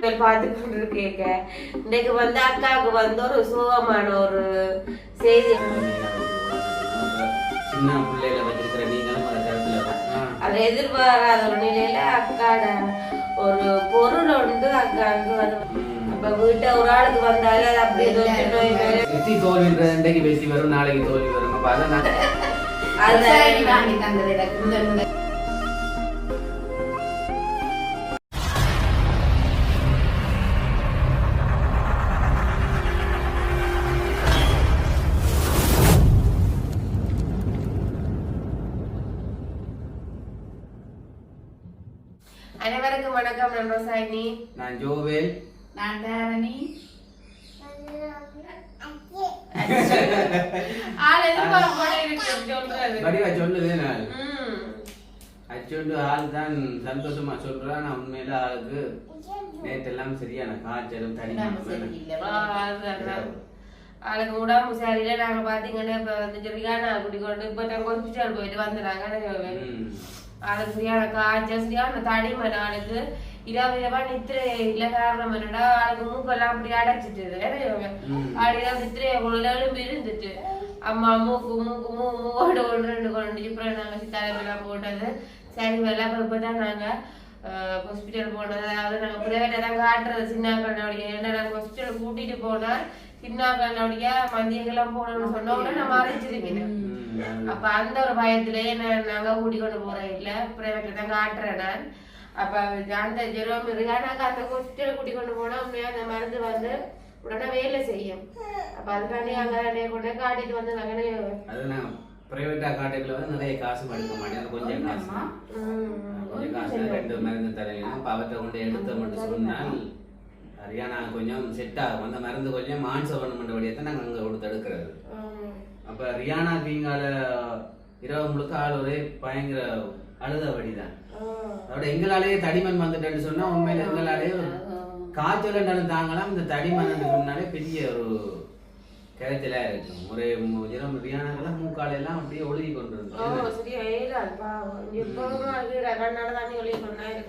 பார்த்து கொண்டு கேட்க இன்னைக்கு வந்து அக்காவுக்கு வந்து ஒரு சுகமான ஒரு செய்தி. சின்ன பிள்ளைகளை வச்சிருக்கிற நீங்களும் அதை எதிர்பாராத ஒரு நிலையில அக்காட ஒரு பொருள் வந்து அக்காவுக்கு வந்து. இப்ப வீட்டை ஒரு ஆளுக்கு வந்தாலே அது அப்படியே இன்றைக்கு வரும் நாளைக்கு தோல்வி வரும். அப்ப அதை நான் அது வாங்கி தந்தது எனக்கு ரோசாயினி நான் ஜோவேல் நான் தாரணி ஆள் எதிர்பார்ப்பு போல இருக்கு சொல்றது வடிவா சொல்லுது நான். அச்சொண்டு ஆள் தான் சந்தோஷமா சொல்றான் நான் உண்மையில ஆளுக்கு நேற்றெல்லாம் சரியான காய்ச்சலும் தனி உடம்பு சரியில்லை. ஆ, அதுதான். ஆளுக்கு உடம்பு சரியில்லை நாங்க பாத்தீங்கன்னா இப்ப வந்து சரியான குடிக்கொண்டு இப்ப நாங்க ஹாஸ்பிட்டல் போயிட்டு வந்துடுறாங்க ஆளுக்கு சரியான காய்ச்சல் சரியான தடிமன் ஆளுக்கு இரவு இரவா நித்திரை இல்ல காரணம் என்னடா? ஆளுக்கு மூக்கெல்லாம் அப்படி அடைச்சிட்டு. ஆடியா நித்திரை எழும்பி இருந்துட்டு. அம்மா மூக்கு மூக்கு மூ மூவோட ஒன்று ரெண்டு கொண்டு. அப்புறம் நாங்க சித்தாரமெல்லாம் போட்டது. சரி வெள்ளம் இப்பதான் நாங்க ஹாஸ்பிட்டல் போனது. அதாவது நாங்க பிரைவேட்டா தான் காட்டுறது. சின்ன கண்ணாடிய. ஏன்னா நாங்க ஹாஸ்பிட்டல் கூட்டிட்டு போனா சின்ன கண்ணாடியா மந்தியங்கெல்லாம் போனோம்னு சொன்ன உடனே நான் மறைச்சிருக்கேன் அப்ப அந்த ஒரு பயத்திலேயே நாங்க கூட்டிக் கொண்டு போறேன் இல்ல பிரைவேட்ல தான் காட்டுறேன் நான். அப்ப அந்த ஜெரோம் இருக்கானாக்க அந்த ஹாஸ்பிட்டல் கூட்டிக் கொண்டு போனா உண்மையா அந்த மருந்து வந்து உடனே வேலை செய்யும். அப்ப அதுக்காண்டி அங்க கொண்டு காட்டிட்டு வந்து நாங்க அது நான் பிரைவேட்டா காட்டுக்குள்ள வந்து நிறைய காசு எடுக்க மாட்டேன். கொஞ்சம் காசு. கொஞ்சம் காசு. ரெண்டு மருந்து அப்ப அவற்றை கொண்டு எடுத்த மட்டும் சொன்னால் சரியான கொஞ்சம் செட் ஆகும். அந்த மருந்து கொஞ்சம் மான்ச பண்ண வழியத்தை நாங்கள் அங்கே கொடுத்து எடுக்கிறது. அப்ப ரியானா தீங்கால இரவு முழுக்க ஆள் ஒரே பயங்கர அழுத வழிதான். அதோட எங்களாலேயே தடிமன் வந்துட்டேன்னு சொன்னா உண்மையில எங்களாலேயே காய்ச்சல் இருந்தாலும் தாங்கலாம் இந்த தடிமன் சொன்னாலே பெரிய ஒரு கிடைச்சலா இருக்கும் ஒரே மு- இரவு ரியானாக்கெல்லாம் மூக்கால எல்லாம் அப்படியே ஒழுகி கொண்டு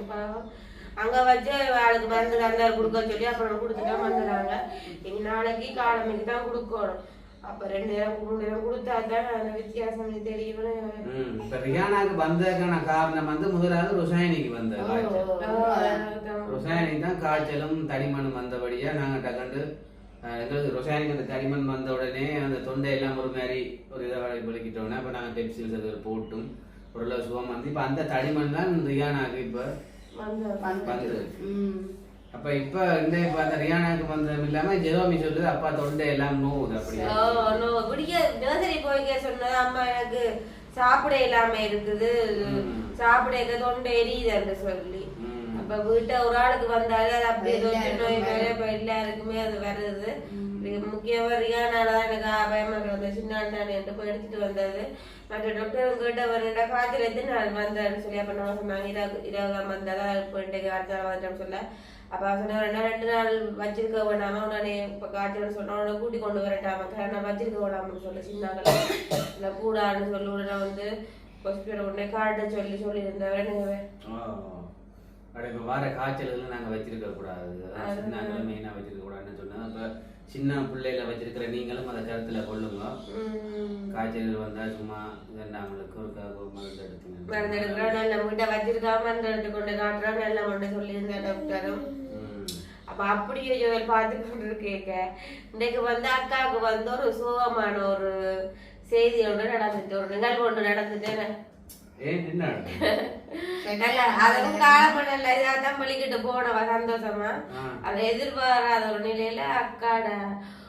பாவம். அங்க வச்சு ஆளுக்கு மருந்து தந்தார் கொடுக்க சொல்லி அப்புறம் கொடுத்துட்டா வந்துடுறாங்க. நாளைக்கு காலமைக்கு தான் கொடுக்கணும். அப்ப ரெண்டு நேரம் மூணு நேரம் கொடுத்தா தான் அந்த வித்தியாசம் தெரியும் ம். இப்ப ரியானாக்கு வந்ததுக்கான காரணம் வந்து முதலாவது ருசாயனிக்கு வந்த ருசாயனி தான் காய்ச்சலும் தடிமனும் வந்தபடியா நாங்க டக்கண்டு அஹ், எங்களுக்கு ருசாயனிக்கு அந்த தடிமன் வந்த உடனே அந்த தொண்டையெல்லாம் ஒரு மாதிரி ஒரு இதை வலிக்கிட்டோன்னே அப்போ நாங்கள் டெப்சில்ஸ் போட்டும் ஓரளவு சுகம் வந்து. இப்போ அந்த தடிமன் தான் ரியானாக்கு இப்போ வந்தது. ம். அப்ப இப்ப இந்த இப்ப அந்த ரியானாக்கு வந்ததும் இல்லாம ஜெரோமி சொல்லுது அப்பா தொண்டை எல்லாம் நோவுது அப்படியே? குடிக்க நர்சரி போய்க்க சொன்னது அம்மா எனக்கு சாப்பிட இல்லாம இருக்குது. சாப்பிட தொண்டை எரியுதுன்னு சொல்லி. ம். அப்ப வீட்டை ஒரு ஆளுக்கு வந்தாலே அது அப்படியே தொற்று நோய் வேற. இப்ப எல்லாருக்குமே அது வருது. முக்கியமா ரியானாலதான் எனக்கு பயமா இருந்தது சின்ன அண்ணன் போய் எடுத்துட்டு வந்தது. மற்ற டாக்டர் கேட்ட வரடா காய்ச்சல் எத்தனை நாள் வந்தாருன்னு சொல்லி அப்ப நம்ம சொன்னாங்க இரவு இரவுதான் வந்தாதா? இப்போ இன்றைக்கு அடுத்த நாள் வந்துட்டோம்னு சொல்ல. அப்ப அவன் சொன்னா ரெண்டு நாள் வச்சிருக்க வேண்டாம உடனே இப்ப காய்ச்சல் சொன்னா உடனே கூட்டி கொண்டு வரட்டாம நான் வச்சிருக்க வேண்டாம்னு சொல்லி சின்னாக்கள் இல்ல கூடான்னு சொல்லி உடனே வந்து ஹாஸ்பிட்டல் உடனே காட்ட சொல்லி சொல்லி இருந்தவன் ஓ. அப்படி இப்ப வர காய்ச்சல்கள் நாங்க வச்சிருக்க கூடாது அதான் சின்ன மெயினா வச்சிருக்க கூடாதுன்னு அப்ப சின்ன பிள்ளைகளை வச்சிருக்கிற நீங்களும் அதை கருத்துல கொள்ளுங்க. காய்ச்சல் வந்தா சும்மா இரண்டாங்களுக்கு ஒரு மருந்து எடுத்துங்க. மருந்து எடுக்கிறோம் நல்ல வீட்டை வச்சிருக்காம மருந்து எடுத்து கொண்டு காட்டுறோம் நல்ல கொண்டு சொல்லியிருந்தேன் டாக்டரும். அப்ப அப்படியே ஜோல் பார்த்து கொண்டு கேட்க இன்னைக்கு வந்து அக்காவுக்கு வந்து ஒரு சுகமான ஒரு செய்தி ஒன்று நடந்துட்டு ஒரு நிகழ்வு ஒன்று நடந்துட்டு அதுவும் காலப்படல இதான் பள்ளிக்கிட்டு போனவ சந்தோஷமா. அதை எதிர்பாராத ஒரு நிலையில அக்காட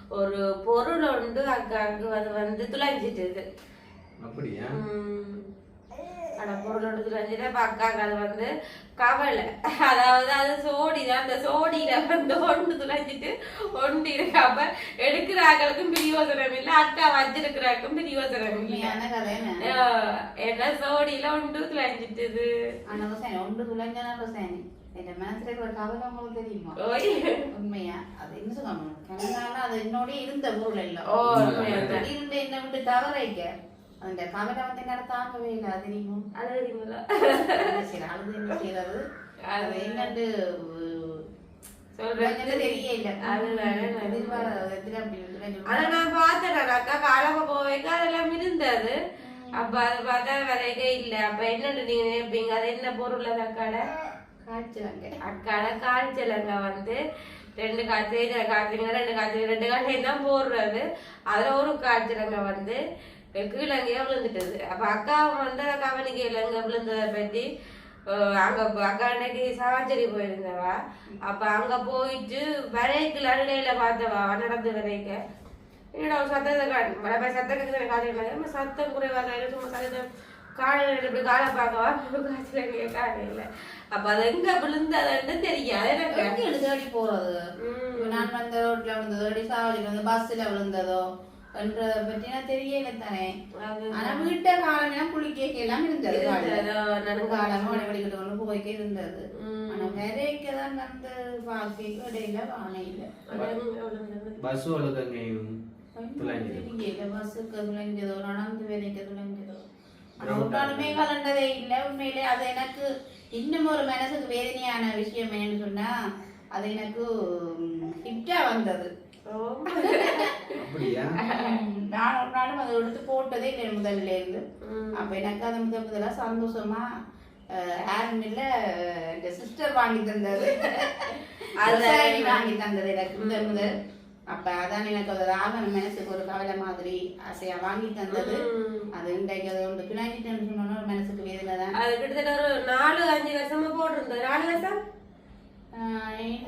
ஒரு பொருள் ஒன்று அக்காவுக்கு அது வந்து துளைஞ்சிட்டுது. அப்படியா? உம். ஆனா பொருள் ஒன்று துளைஞ்சிட்டு அப்ப அக்காவுக்கு அது வந்து கவலை. அதாவது அது சோடி தான் அந்த சோடியில வந்து ஒன்று துளைஞ்சிட்டு ஒன்று இருக்காம எடுக்கிறாங்களுக்கும் பிரியோசனம் இல்லை அக்கா வச்சிருக்கிறாருக்கும் பிரியோசனம் இல்லை என்ன சோடியில ஒன்று துளைஞ்சிட்டுது. ஒன்று துளைஞ்சனா. என் மனசுல இருக்கிற கவலை உங்களுக்கு தெரியுமா? உண்மையா? அது என்ன சொல்லணும் அது என்னோட இருந்த பொருள் ஓ திடீர்னு என்னை விட்டு தவறைக்க அந்த கவலை வந்து என்னால தாங்கவே இல்லை அது அது என்ன செய்யறது? அழுது என்ன செய்யறது? அது என்னண்டு இருந்தது. அப்ப அதை பார்த்தா வரைக்க இல்ல. அப்ப என்னன்னு நீங்க நினைப்பீங்க? அது என்ன பொருள் அது அக்காட? காய்ச்சலாங்க. அக்காட காய்ச்சலங்க வந்து ரெண்டு காய்ச்சல் காய்ச்சலுங்க ரெண்டு காய்ச்சல் ரெண்டு காய்ச்சல் தான் போடுறது. அதுல ஒரு காய்ச்சலங்க வந்து கீழங்கேயே விழுந்துட்டது அப்ப அக்கா வந்து கவனிக்கையில் எங்க விழுந்ததை பற்றி அங்க அக்கா அன்னைக்கு சாவச்சேரி போயிருந்தவா. அப்ப அங்க போயிட்டு வரைக்கு அருளையில பார்த்தவா நடந்து வரைக்க. என்னடா சத்தத்தை காட்டு பெய்ய சத்தம் கேட்குது காலையில் சத்தம் குறைவாக இல்லை சும்மா சத்தம் காலையில் இப்படி காலை பார்க்கவா? காய்ச்சல் காலையில் அப்ப அது எங்க விழுந்ததுன்னு தெரியாது எனக்கு. ம். இப்ப நான் வந்த ரோட்ல விழுந்ததோ சாவடியில வந்து பஸ்ல விழுந்ததோ? என்றத பத்தினா தெரியல தானே அது ஆனா வீட்ட காலம் குளிக்க எல்லாம் இருந்தது. இருந்ததோ, நடுங்காலம். காலம் வடிவடிக்கிட்டு கொண்டு போய்க்க இருந்தது. ஆனா நிறையக்கு தான் வந்து பாக்கைக்கு இடையில எங்க விழுந்தது? பஸ் தெரியல பஸ்ஸுக்கு துளைஞ்சதோ. நடந்து வேலைக்கு துளைஞ்சதோ. நாளுமே கலண்டதே இல்லை உண்மையிலே அது எனக்கு இன்னும் ஒரு மனசுக்கு வேதனையான விஷயம் என்னன்னு சொன்னா அது எனக்கு ஹிட்டா வந்தது. நான் ஒரு நாளும் அதை எடுத்து போட்டதே இல்லை முதல்ல இருந்து. அப்ப எனக்கு அது முதல் முதலா சந்தோஷமா இல்ல இந்த சிஸ்டர் வாங்கி தந்தது. அது வாங்கி தந்தது எனக்கு முதல் முதல். அப்ப அதான் எனக்கு அது ஆகன மனசுக்கு ஒரு கவலை மாதிரி ஆசையா வாங்கி தந்தது. அது இன்றைக்கு அது ஒன்று பினாஞ்சிட்டேன்னு சொன்னோன்னா ஒரு மனசுக்கு வேதனை தான். அது கிட்டத்தட்ட ஒரு நாலு அஞ்சு வருஷமா போட்டிருந்தது. நாலு வருஷம்?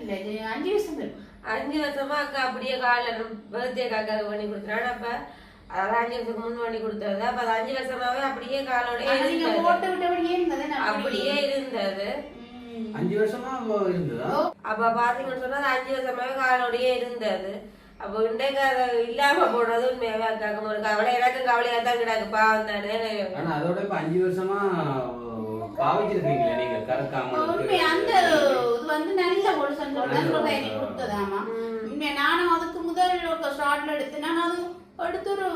இல்ல அஞ்சு வருஷம் இருக்கும். அஞ்சு வருஷமா அக்கா அப்படியே காலைல பர்த்டே காக்கா பண்ணி கொடுத்துறான் அப்ப அதான் அஞ்சு வருஷத்துக்கு முன் பண்ணி கொடுத்தது. அப்ப அது அஞ்சு வருஷமாவே அப்படியே காலோட அப்படியே இருந்தது. அஞ்சு வருஷமா இருந்ததா? அப்ப பாத்தீங்கன்னு சொன்னா அது அஞ்சு வருஷமாவே காலோடயே இருந்தது. அப்போ இன்றைக்கு அதை இல்லாம போடுறது உண்மையாவே அக்காக்கு ஒரு கவலை எனக்கு கவலையா தான் கிடக்கு. பாவம் தானே. ஆனா அதோட இப்ப அஞ்சு வருஷமா பாவிச்சிருக்கீங்களே நீங்க கறக்காம? உண்மை அந்த இது வந்து நல்ல ஒரு சந்தோஷம் எனக்கு கொடுத்ததாமா உண்மை நானும் அதுக்கு முதல் ஒரு ஸ்டார்ட்ல எடுத்து நான் அது அடுத்து ஒரு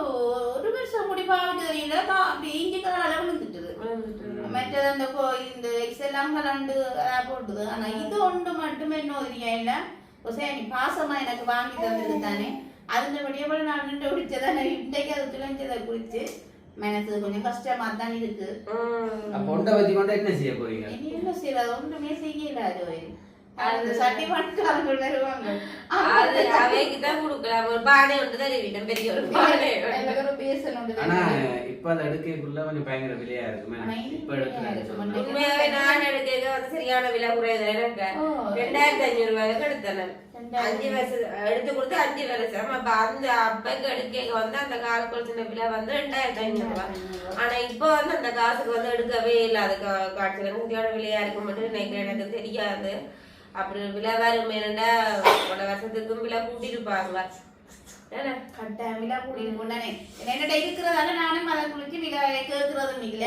ஒரு வருஷம் முடி பாவிச்சு தெரியல. கா- அப்படி இஞ்சி கலால விழுந்துட்டுது மற்றது அந்த கோ- இந்த எல்லாம் கலண்டு அதான் போட்டுது. ஆனா இது ஒன்று மட்டும் என்ன தெரியா இல்ல சரி பாசமா எனக்கு வாங்கி தந்தது தானே. அதுபடியே போல நான் நின்று பிடிச்சதா நான் இன்றைக்கு அது துளைஞ்சதை குறிச்சு மனசு கொஞ்சம் கஷ்டமா தான் இருக்கு. அப்ப பொண்டை வச்சு கொண்டு என்ன செய்ய போறீங்க? என்ன செய்யறது? ஒன்றுமே செய்யலாது அந்த சட்டி மட்டும் வருவாங்க. அது அவைக்கு தான் கொடுக்கலாம் ஒரு பானை ஒன்று தான் வீட்டம் பெரிய ஒரு பானை ஒன்று. பேசணும் ஆனா இப்ப அதை எடுக்கக்குள்ள கொஞ்சம் பயங்கர விலையா இருக்குமே. ஆனா இது இப்ப எடுக்கிறேன் உண்மையாவே நான் எடுக்க வந்து சரியான விலை குறையுது எனக்கு. ரெண்டாயிரத்தி அஞ்சூறு ரூபாய்க்கு எடுத்தேன் அஞ்சு வருஷம் எடுத்து கொடுத்து அஞ்சு வருஷம் அப்ப அந்த அப்பக்கு எடுக்க வந்து அந்த கால கொலுசின விலை வந்து ரெண்டாயிரத்தி ஐநூறு ரூபாய் ஆனா இப்ப வந்து அந்த காசுக்கு வந்து எடுக்கவே இல்லை அது காட்சியில சரியான விலையா இருக்கும் மட்டும் நினைக்கிறேன் எனக்கு தெரியாது அப்படி விலை வரும் என்னடா போன வருஷத்துக்கும் விலை கூட்டிருப்பாங்க என்ன கட்டாயம் விழா கூட்டிட்டு என்னிட்ட இருக்கிறதால நானும் அதை குளிச்சு விழா கேட்கறதும் இல்ல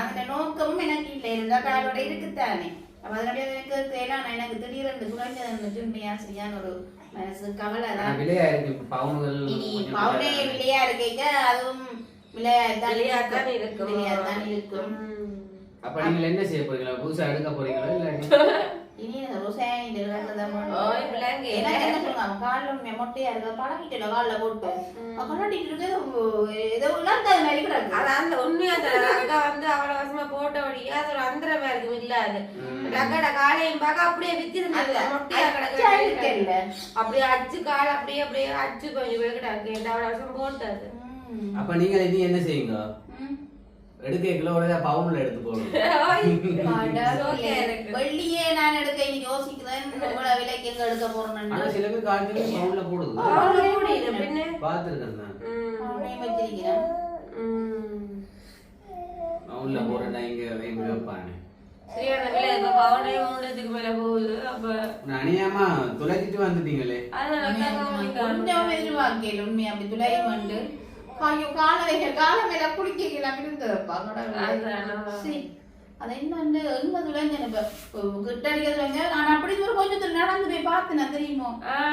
அந்த நோக்கமும் எனக்கு இல்லை இருந்தா காலோட இருக்குத்தானே அப்ப அதனுடைய எனக்கு தேடான எனக்கு திடீரென்று குறைஞ்சது உண்மையா சரியான ஒரு மனசு கவலை தான். விலையா இருக்கு பவுன்கள் இனி கொஞ்சம் பவுனே விலையா இருக்கு. விலையா அதுவும் விலையாத்தான் இருக்கும். அப்ப நீங்க என்ன செய்ய போறீங்களா? புதுசா எடுக்க போறீங்களா? இல்ல இனி ரோசாயி காலில் உண்மை மொட்டையா இருக்க பழகிட்டு காலில் போட்டு. கண்ணாடிட்டு இருக்கு ஏதோ இல்லாத மாதிரி கிடக்கு. அது அந்த உண்மையா அக்கா வந்து அவ்வளவு வருஷமா போட்டபடியே அது ஒரு அந்தரமா இருக்கும் இல்ல அது. அக்காட காலையும் பார்க்க அப்படியே வித்திருந்தது. மொட்டையா கிடக்கு. அப்படியே அடிச்சு கால் அப்படியே அப்படியே அடிச்சு கொஞ்சம் கிடக்கு. அவ்வளவு வருஷம் போட்டது. அப்ப நீங்க இனி என்ன செய்யுங்க? எடுக்கக்குள்ள ஒரே பவுன்ல எடுத்து கடவுளே. வெள்ளியே நான் எடுக்க இன்னைக்கு யோசிக்கிறேன் இவ்வளவு விலைக்கு எங்க எடுக்க ஆனா போறேன்னு சில பேர் காலத்துல பவுன்ல போடுது பின்ன? பாத்துருக்கேன் நான். பவுன்ல போடுறேன் இங்க வைப்பு வைப்பானே. துளைச்சிட்டு வந்துட்டீங்களே. அதனால அக்கா கவனிக்காம கொஞ்சம் எதிர்பார்க்கல உண்மை அப்படி துளையும் வந்து ஐயோ கால வைக்க கால மேல குளிக்கலாம். சரி. அது என்னன்னு எங்க துளைஞ்சேன் இப்ப கிட்ட அடிக்க துளைஞ்ச நான் அப்படி ஒரு கொஞ்சம் நடந்து போய் பார்த்தேன் தெரியுமோ?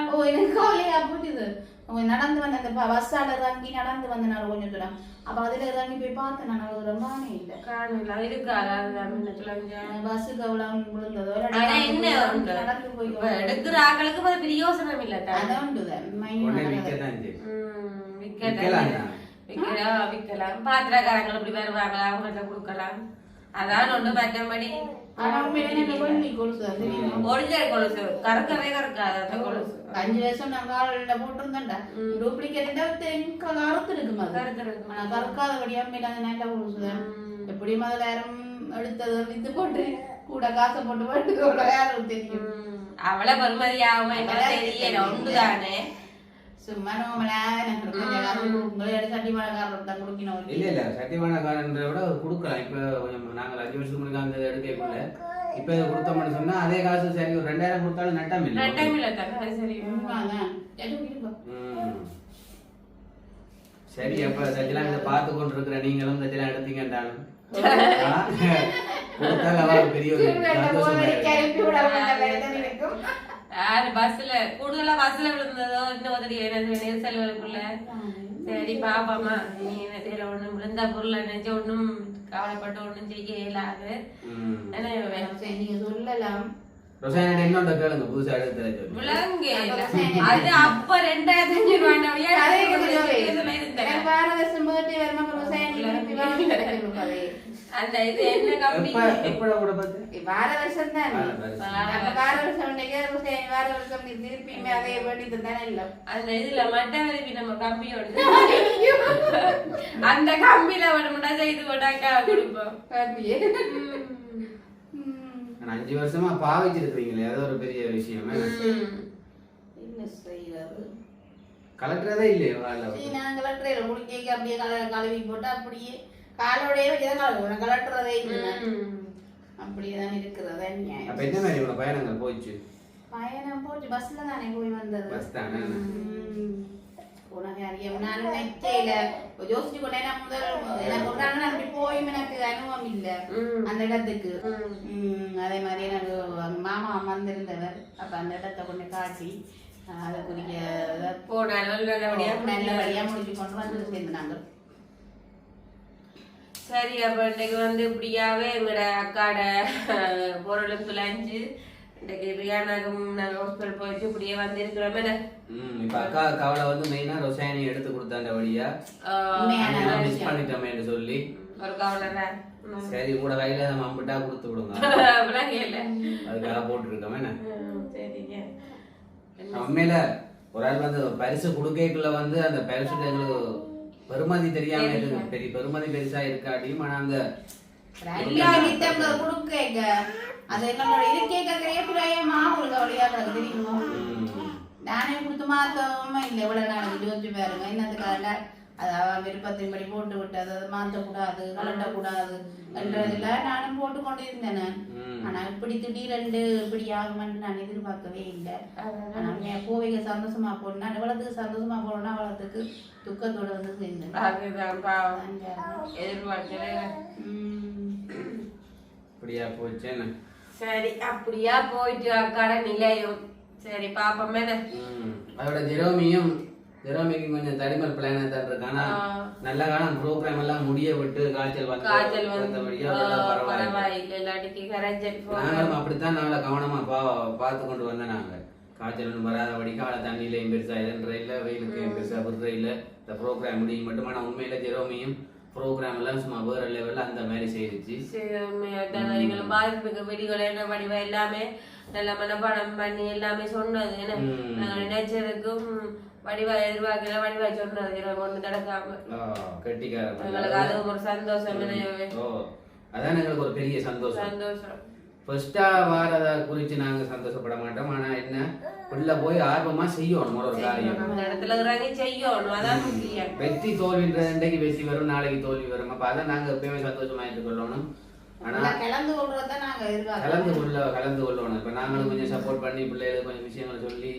ஓ எனக்கு கவலையா போச்சுது அவங்க நடந்து வந்த அந்த பஸ்ஸால இறங்கி நடந்து வந்த நான் கொஞ்சம் தூரம் அப்ப அதுல இறங்கி போய் பார்த்தேன் நான் அது ரொம்பவே இல்லை காணல இருக்காது பஸ்ஸுக்கு அவ்வளவு விழுந்ததோ என்ன நடந்து போய் எடுக்கிற ஆக்களுக்கு அது பெரிய யோசனை இல்ல. அதான் தான். விக்கலாம் விக்கலாம் பாத்திரக்காரங்கள் இப்படி வருவாங்களா அவங்கள்ட்ட கொடுக்கலாம் அதான் ஒண்ணு மற்றபடி வெள்ளி கொலுசு கறக்கவே கறக்காது அந்த கொலுசு அஞ்சு வருஷம் நான் காலில் போட்டிருந்தேன்டா டூப்ளிகேட் கருத்து இருக்குமா அது கருக்கிறது ஆனா கறக்காதபடியா அந்த நல்ல கொலுசு தான் எப்படி முதலாயிரம் எடுத்தது வித்து போட்டு கூட காசை போட்டு போட்டு யாரும் தெரியும் அவளை பெருமதியாகாம தெரியல தான் கொடுக்கணும் இல்ல இல்ல. சத்தியமானக்காரன்ற விட கொடுக்கலாம். இப்ப கொஞ்சம் நாங்கள் அஞ்சு வருஷத்துக்கு முன்னாடி அந்த எடுக்கக்குள்ள. இப்ப இதை கொடுத்தோம்னு சொன்னா அதே காசு சரி ஒரு ரெண்டாயிரம் கொடுத்தாலும் நட்டம் இல்லை. இல்ல சரி. அப்ப சத்தியலாம் இதை பார்த்து கொண்டு இருக்கிற நீங்களும் சத்தியலாம் எடுத்தீங்கன்றாலும். பெரிய ஒரு சந்தோஷம் இருக்கும் யாரு பஸ்ல கூடுதலா பஸ்ல விழுந்ததோ இன்னும் உதவி என்ன நெரிசல் வரக்குள்ள சரி பாப்பாமா நீ என்ன செய்யல ஒண்ணும் விழுந்தா பொருளை நினைச்சு ஒண்ணும் கவலைப்பட்டு ஒண்ணும் செய்ய இயலாது. நீங்க சொல்லலாம். அது அப்ப ரெண்டாயிரத்தி அஞ்சு ரூபாய் எனக்கு வார வருஷம் birthday வருமா, அப்புறம் விவசாயம் அந்த இது என்ன கம்பெனி எப்ப எப்பட கூட பார்த்து? வார வருஷம் தான் வார வருஷம். அப்ப வார வருஷம் உன்னைக்கு விவசாயம் வார வருஷம் நீ திருப்பியுமே அதே வேண்டியது தானே இல்லை. அந்த இதுல மட்டவரிப்பி நம்ம கம்பியோட அந்த கம்பியில வேணும்னா செய்து போட்டாக்கா கொடுப்போம். பாப்பியே. ம். ம். ஆனா அஞ்சு வருஷமா பாவிச்சிருக்கீங்களே அது ஒரு பெரிய விஷயம். ம். என்ன? செய்யறது? கலட்டுறதே இல்லையே நான் கலட்டுறேன். முடிக்க அப்படியே கழுவி போட்டு அப்படியே காலோடய வச்சுதான் கலக்குவேன் கலட்டுறதே இல்லை. அப்படியேதான் இருக்கிறது நியாயம். அப்ப என்ன மாதிரி உங்களோட பயணங்கள் போயிடுச்சு? பயணம் போச்சு பஸ்ல தானே போய் வந்தது? பஸ் தானே. உனக்கு அறியாம நான் நினைச்சேல யோசிச்சு கொண்டே நான் முதல் எனக்கு ஒரு நாள் நான் அப்படி போயும் எனக்கு அனுபவம் இல்ல. அந்த இடத்துக்கு. ம். ம், அதே மாதிரி எனக்கு மாமா வந்திருந்தவர் அப்ப அந்த இடத்தை கொண்டு காட்டி அஹ், அதுக்குரிய இதை போனா நல்லபடியா நல்லபடியா முடிச்சு கொண்டு வந்து சேர்ந்து நாங்கள் சரி அப்ப இன்னைக்கு வந்து இப்படியாவே எங்களோட அக்காட பொருளும் துளைஞ்சு இன்னைக்கு ரியானாக்கும் நாங்க ஹாஸ்பிட்டல் போயிட்டு இப்படியே வந்திருக்கிறோம்? ம் இப்ப அக்கா கவலை வந்து மெயினா ரொசாயனி எடுத்து கொடுத்தாண்ட வழியா. மிஸ் பண்ணிட்டோமேன்னு சொல்லி. ஒரு கவலை. சரி கூட கையில நம்ம அம்பிட்டா கொடுத்து விடுங்க. அதுக்காக போட்டுருக்கோம். என்ன? உண்மையில ஒரு ஆள் வந்து பரிசு கொடுக்கக்குள்ள வந்து அந்த பரிசு எங்களுக்கு பெருமதி தெரியாம இருக்கு பெரிய பெருமதி பெருசா இருக்காட்டியும் ஆனா அந்த எல்லா நித்தங்க கொடுக்க அது எங்களோட இருக்கேக்க கிரேப்பிராயமா உங்களுக்கு அவளையா தெரியுமா நானே கொடுத்து மாத்தமா இல்லை. இவ்வளவு நாள் யோசிச்சு பாருங்க என்னத்துக்காக? அது அவன் விருப்பத்தின்படி போட்டு விட்டது அது மாற்றக்கூடாது கலட்டக்கூடாது என்றதுல நானும் போட்டு கொண்டு இருந்தேன் நான். ம். ஆனா இப்படி திடீரென்று இப்படி ஆகுமென்று நான் எதிர்பார்க்கவே இல்லை. ஆனா என் கோவைக்கு சந்தோஷமா போனா எவ்வளவுக்கு சந்தோஷமா போனா அவ்வளவுக்கு துக்கத்தோட வந்து பாவம். எதிர்பார்க்கவே உம். இப்படியா போச்சு சரி அப்படியா போயிட்டு அக்காட நிலையம் சரி பாப்போம். அதோட ஜெரோமியும் ஜெரோமிக்கு கொஞ்சம் தடிமல் பிளான ஆனா ஆ. நல்ல காலம் ப்ரோக்ராம் எல்லாம் முடிய விட்டு காய்ச்சல் வந்து காய்ச்சல் பரவாயில்லை. இல்லாட்டிக்கு நாங்களும் அப்படித்தான் நாங்கள கவனமா பா பார்த்து கொண்டு வந்தோம் நாங்க. காய்ச்சல் வராதபடிக்கு அவளை தண்ணியிலையும் பெருசா இல்லைன்ற இல்லை வெயிலுக்கு பெருசா விடுற இல்லை. இந்த ப்ரோக்ராம் முடியும் மட்டும் ஆனா உண்மையில ஜெரோமியும் ப்ரோக்ராம் எல்லாம் சும்மா வேற லெவல்ல அந்த மாதிரி செய்துச்சு. பாதிப்புக்கு வெடிகள் என்ன வடிவா எல்லாமே நல்ல மனப்பாடம் பண்ணி எல்லாமே சொன்னது. நாங்க நினைச்சதுக்கும் வடிவா எதிர்பார்க்கல வடிவா சொன்னது ஒண்ணு நடக்காம. எங்களுக்கு அது ஒரு சந்தோஷம் என்ன ஓ அதான் எங்களுக்கு ஒரு பெரிய சந்தோஷம். சந்தோஷம். ஃபர்ஸ்டா வாரத குறித்து நாங்க சந்தோஷப்பட மாட்டோம். ஆனா என்ன உள்ள போய் ஆர்வமா செய்யணும் ஒரு காரியம். இடத்துல இறங்கி செய்யணும். அதான் முக்கியம். வெற்றி தோல்வின்ற இன்றைக்கு வெற்றி வரும் நாளைக்கு தோல்வி வரும். அப்ப அதை நாங்க எப்பயுமே சந்தோஷமா உள்ள கலந்து கொள்றத நாங்க கலந்து கொள்ள கலந்து கொள்ளணும். இப்ப நாங்களும் கொஞ்சம் சப்போர்ட் பண்ணி பிள்ளைகளுக்கு கொஞ்சம் விஷயங்களை சொல்லி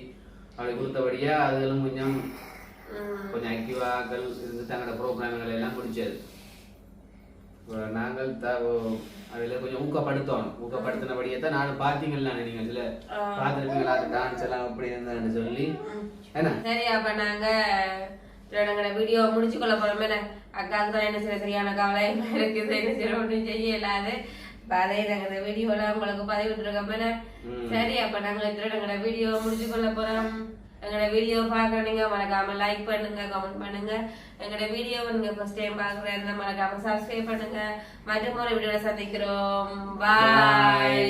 அப்படி கொடுத்தபடியா அதுகளும் கொஞ்சம். கொஞ்சம் ஆக்டிவாக்கள் இருந்து தங்களோட ப்ரோக்ராம்கள் எல்லாம் பிடிச்சது இப்ப நாங்கள் த- அதுல கொஞ்சம் ஊக்கப்படுத்தணும். ஊக்கப்படுத்தினபடியே தான் நானும் பார்த்தீங்களா நீங்க சில பார்த்துருப்பீங்களா டான்ஸ் எல்லாம் எப்படி இருந்தான்னு சொல்லி. என்ன? சரி அப்ப நாங்க எங்களோட வீடியோ முடிச்சு கொள்ள போறோமே அக்காவுக்கு தான் என்ன செய்ய சரியான கவலை இருக்குது என்ன செய்ய ஒன்றும் செய்ய இல்லாது இப்ப அதே நாங்க வீடியோல உங்களுக்கு பதிவிட்டுருக்கோமே ம். சரி அப்ப நாங்க இதோட எங்களோட வீடியோ முடிச்சு கொள்ள போறோம். எங்களோட வீடியோ பார்க்கறீங்க மறக்காம லைக் பண்ணுங்க கமெண்ட் பண்ணுங்க. எங்களோட வீடியோவை நீங்க ஃபர்ஸ்ட் டைம் பாக்குறேன் மறக்காம சப்ஸ்கிரைப் பண்ணுங்க. மற்றும் ஒரு வீடியோல சந்திக்கிறோம். பாய்